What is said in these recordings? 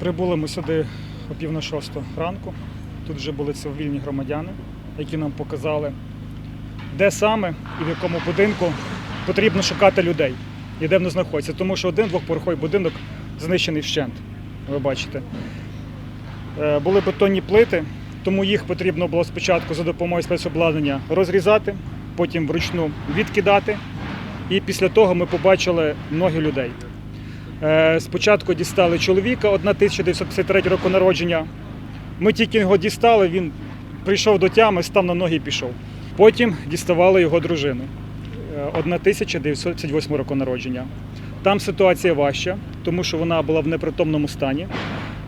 Прибули ми сюди о пів на шосту ранку. Тут вже були цивільні громадяни, які нам показали, де саме і в якому будинку потрібно шукати людей і де вони знаходяться. Тому що один двохповерховий будинок знищений вщент. Ви бачите. Е, Були бетонні плити, тому їх потрібно було спочатку за допомогою спецобладнання розрізати, потім вручну відкидати. І після того ми побачили ноги людей. Е, Спочатку дістали чоловіка 1953 року народження. Ми тільки його дістали, він прийшов до тями, став на ноги і пішов. Потім діставали його дружину е, 1958 року народження. Там ситуація важча, тому що вона була в непритомному стані.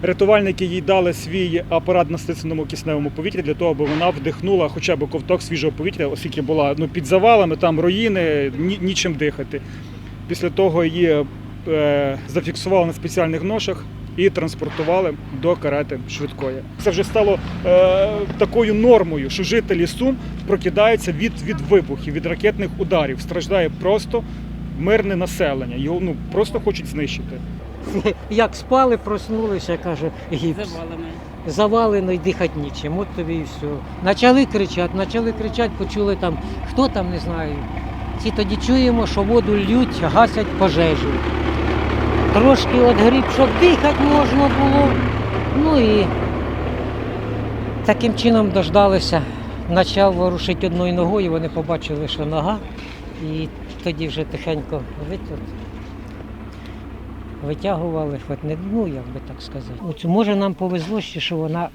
Рятувальники їй дали свій апарат на стисненому кисневому повітрі для того, аби вона вдихнула хоча б ковток свіжого повітря, оскільки була ну, під завалами, там руїни, ні, нічим дихати. Після того її е, зафіксували на спеціальних ношах і транспортували до карети швидкої. Це вже стало е, такою нормою, що жителі Сум прокидаються від, від вибухів, від ракетних ударів. Страждає просто мирне населення. Його ну, просто хочуть знищити. Як спали, проснулися, каже, гіпс. Завалами. Завалено і дихати нічим, от тобі і все. Почали кричати, почали кричати, почули там, хто там, не знаю. Ці тоді чуємо, що воду лють, гасять пожежу. Трошки от гріб, щоб дихати можна було. Ну і таким чином дождалися. Почав ворушити одною ногою, вони побачили, що нога, і тоді вже тихенько витягли витягували, хоч не ну як би так сказати. От, може нам повезло ще, що вона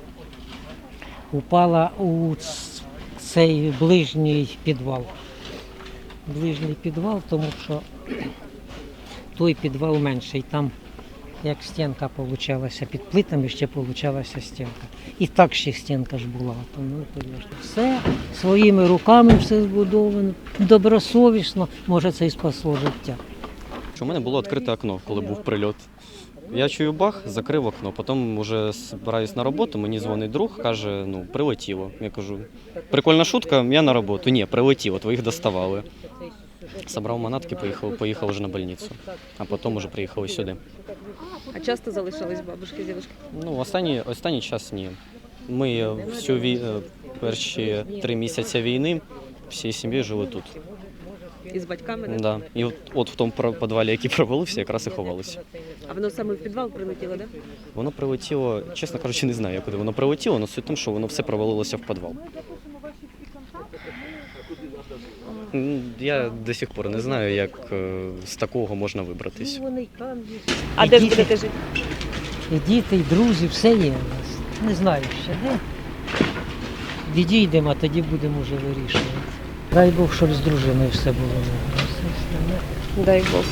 упала у цей ближній підвал. Ближній підвал, тому що той підвал менший. Там як стінка получалася під плитами, ще получалася стінка. І так ще стінка ж була. Тому конечно, все своїми руками все збудовано, добросовісно, може це і спасло життя. У мене було відкрите окно, коли був прильот. Я чую бах, закрив окно. Потім вже збираюсь на роботу, мені дзвонить друг, каже, ну, прилетіло. Я кажу, прикольна шутка, я на роботу. Ні, прилетіло, твоїх доставали. Собрав манатки, поїхав, поїхав вже на больницю. А потім вже приїхали сюди. А часто залишались бабушки, дідушки? Ну, останній, останній час ні. Ми всю вій... е, перші три місяці війни всією сім'єю жили тут. Із батьками? Да? Да. І от, от в тому підвалі, який провалився, якраз і ховалися. А воно саме в підвал прилетіло, так? Да? Воно прилетіло, чесно кажучи, не знаю, куди воно прилетіло, але суть в тому, що воно все провалилося в підвал. Я до сих пор не знаю, як е, з такого можна вибратись. А І де ж діти. будете жити? І діти, і друзі, все є у нас. Не знаю ще де. Відійдемо, а тоді будемо вже вирішувати. Дай Бог, щоб з дружиною все було добре. Все остальне Дай Бог.